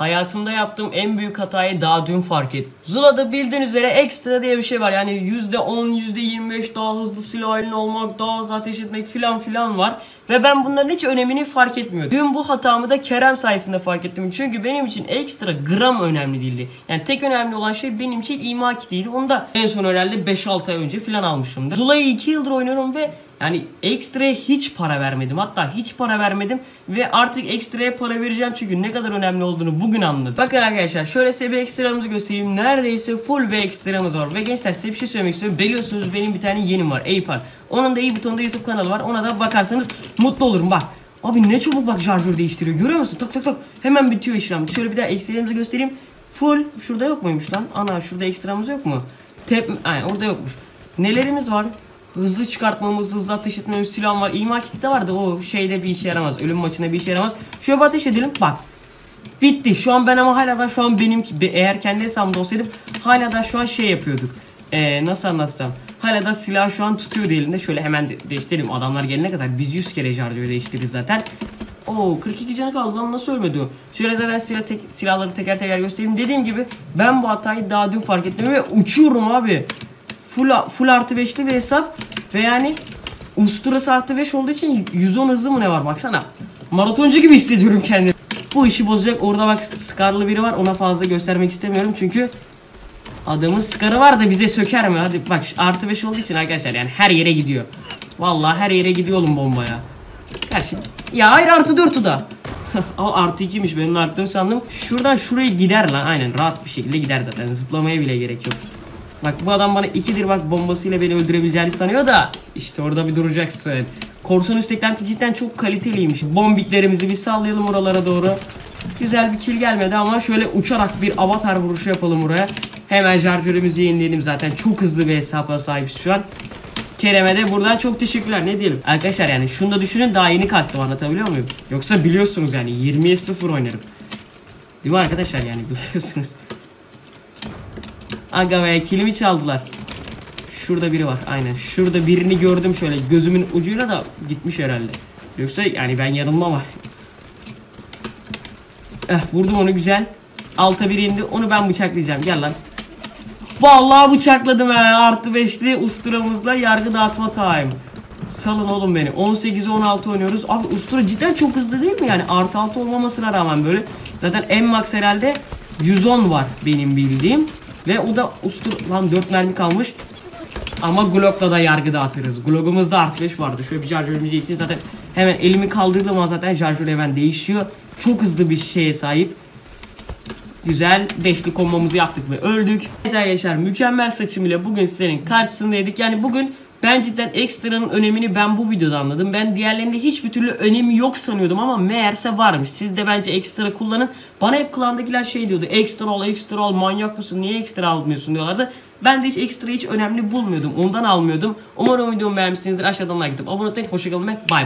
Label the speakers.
Speaker 1: Hayatımda yaptığım en büyük hatayı daha dün fark ettim. Zula'da bildiğin üzere ekstra diye bir şey var. Yani %10, %25 daha hızlı silah eline olmak, daha hızlı ateş etmek filan filan var. Ve ben bunların hiç önemini fark etmiyordum. Dün bu hatamı da Kerem sayesinde fark ettim. Çünkü benim için ekstra gram önemli değildi. Yani tek önemli olan şey benim için ima kitiydi. Onu da en son herhalde 5-6 ay önce filan almışımdır. Zula'yı 2 yıldır oynuyorum ve yani ekstraya hiç para vermedim. Hatta hiç para vermedim. Ve artık ekstraya para vereceğim çünkü ne kadar önemli olduğunu bugün anladım. Bakın arkadaşlar şöyle size bir ekstramızı göstereyim. Neredeyse full bir ekstramız var. Ve gençler size bir şey söylemek istiyorum. Biliyorsunuz benim bir tane yenim var. Eypal. Onun da iyi butonda YouTube kanalı var. Ona da bakarsanız mutlu olurum. Bak. Abi ne çabuk bak şarjör değiştiriyor. Görüyor musun? Tak tak tak. Hemen bitiyor işlem. Şöyle bir daha ekstramızı göstereyim. Full. Şurada yok muymuş lan? Ana şurada ekstramız yok mu? Tep Aynen orada yokmuş. Nelerimiz var? Hızlı çıkartmamız, hızlı ateş etmemiz, silah var. İma kiti vardı. O şeyde bir işe yaramaz. Ölüm maçında bir işe yaramaz. Şöyle bir ateş edelim. Bak. Bitti. Şu an ben ama hala da şu an benim eğer kendi hesabımda olsaydım hala da şu an şey yapıyorduk. Ee, nasıl anlatsam? Hala da silah şu an tutuyordu elinde. Şöyle hemen de değiştirelim. Adamlar gelene kadar biz 100 kere şarjör değiştiririz zaten. Oo 42 canı kaldı lan nasıl ölmedi o? Şöyle zaten silah tek, silahları teker teker göstereyim. Dediğim gibi ben bu hatayı daha dün fark ettim ve uçuyorum abi full, full artı 5'li bir hesap ve yani usturası artı 5 olduğu için 110 hızı mı ne var baksana. Maratoncu gibi hissediyorum kendimi. Bu işi bozacak. Orada bak skarlı biri var. Ona fazla göstermek istemiyorum çünkü adamın skarı var da bize söker mi? Hadi bak artı 5 olduğu için arkadaşlar yani her yere gidiyor. Vallahi her yere gidiyor oğlum bombaya. Karşı. Ya hayır artı 4 o da. o artı 2'miş benim arttığını sandım. Şuradan şuraya gider lan aynen rahat bir şekilde gider zaten. Zıplamaya bile gerek yok. Bak bu adam bana ikidir bak bombasıyla beni öldürebileceğini sanıyor da işte orada bir duracaksın. Korsan üst eklenti cidden çok kaliteliymiş. Bombiklerimizi bir sallayalım oralara doğru. Güzel bir kill gelmedi ama şöyle uçarak bir avatar vuruşu yapalım buraya. Hemen şarjörümüzü yenileyelim zaten. Çok hızlı bir hesapla sahibiz şu an. Kerem'e de buradan çok teşekkürler ne diyelim. Arkadaşlar yani şunu da düşünün daha yeni kalktım anlatabiliyor muyum? Yoksa biliyorsunuz yani 20'ye 0 oynarım. Değil mi arkadaşlar yani biliyorsunuz. Aga be kilimi çaldılar. Şurada biri var aynen. Şurada birini gördüm şöyle gözümün ucuyla da gitmiş herhalde. Yoksa yani ben yanılmam var. Eh vurdum onu güzel. Alta biri indi. Onu ben bıçaklayacağım. Gel lan. Vallahi bıçakladım he. Artı 5'li usturamızla yargı dağıtma time. Salın oğlum beni. 18'e 16 oynuyoruz. Abi ustura cidden çok hızlı değil mi yani? Artı 6 olmamasına rağmen böyle. Zaten en max herhalde 110 var benim bildiğim. Ve o da ustur... Lan 4 mermi kalmış. Ama Glock'la da yargı dağıtırız. Glock'umuzda artı 5 vardı. Şöyle bir şarjörümüzü için zaten hemen elimi kaldırdığım zaman zaten şarjör hemen değişiyor. Çok hızlı bir şeye sahip. Güzel beşli kombomuzu yaptık ve öldük. Evet arkadaşlar mükemmel saçım bugün sizlerin karşısındaydık. Yani bugün ben cidden ekstranın önemini ben bu videoda anladım. Ben diğerlerinde hiçbir türlü önemi yok sanıyordum ama meğerse varmış. Siz de bence ekstra kullanın. Bana hep klandakiler şey diyordu. Ekstra ol, ekstra ol, manyak mısın, niye ekstra almıyorsun diyorlardı. Ben de hiç ekstra hiç önemli bulmuyordum. Ondan almıyordum. Umarım videomu beğenmişsinizdir. Aşağıdan like atıp abone olmayı. Hoşçakalın ve bay.